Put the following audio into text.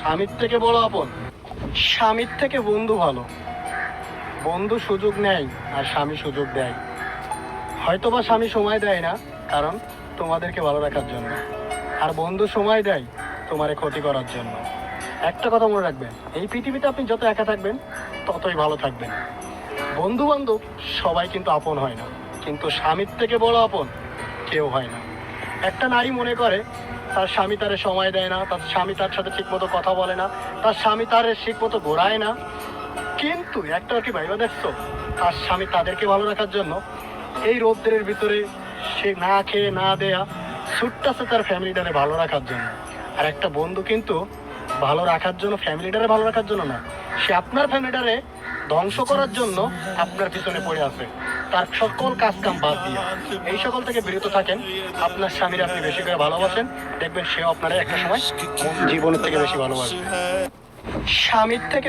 স্বামীর থেকে বড় আপন। স্বামীর থেকে বন্ধু ভালো। বন্ধু সুযোগ নেয় আর স্বামী সুযোগ দেয়। হয়তোবা স্বামী সময় দেয় না, কারণ তোমাদেরকে ভালো রাখার জন্য। আর বন্ধু সময় দেয় তোমারে ক্ষতি করার জন্য। একটা কথা মনে রাখবেন, এই পৃথিবীতে আপনি যত একা থাকবেন, ততই ভালো থাকবেন। বন্ধু বান্ধব সবাই কিন্তু আপন হয় না, কিন্তু স্বামীর থেকে বড় আপন কেউ হয় না। একটা নারী মনে করে তার স্বামী তারে সময় দেয় না, তার স্বামী তার সাথে ঠিক মতো কথা বলে না, তার স্বামী তার ঠিক মতো ঘোরায় না। কিন্তু একটা কি ভাইবা দেখছ? তার স্বামী তাদেরকে ভালো রাখার জন্য এই রৌদ্রের ভিতরে সে না খেয়ে না দেয়া, ছুটতেছে তার ফ্যামিলিটারে ভালো রাখার জন্য। আর একটা বন্ধু কিন্তু ভালো রাখার জন্য, ফ্যামিলিটারে ভালো রাখার জন্য না, সে আপনার ফ্যামিলিটারে ধ্বংস করার জন্য আপনার পিছনে পড়ে আছে। তার সকল কাজ কাম বাদ দিয়ে। এই সকল থেকে বিরত থাকেন। আপনার স্বামীর আপনি বেশি করে ভালোবাসেন। দেখবেন সেও আপনারা একটা সময় জীবনের থেকে বেশি ভালোবাসে স্বামীর থেকে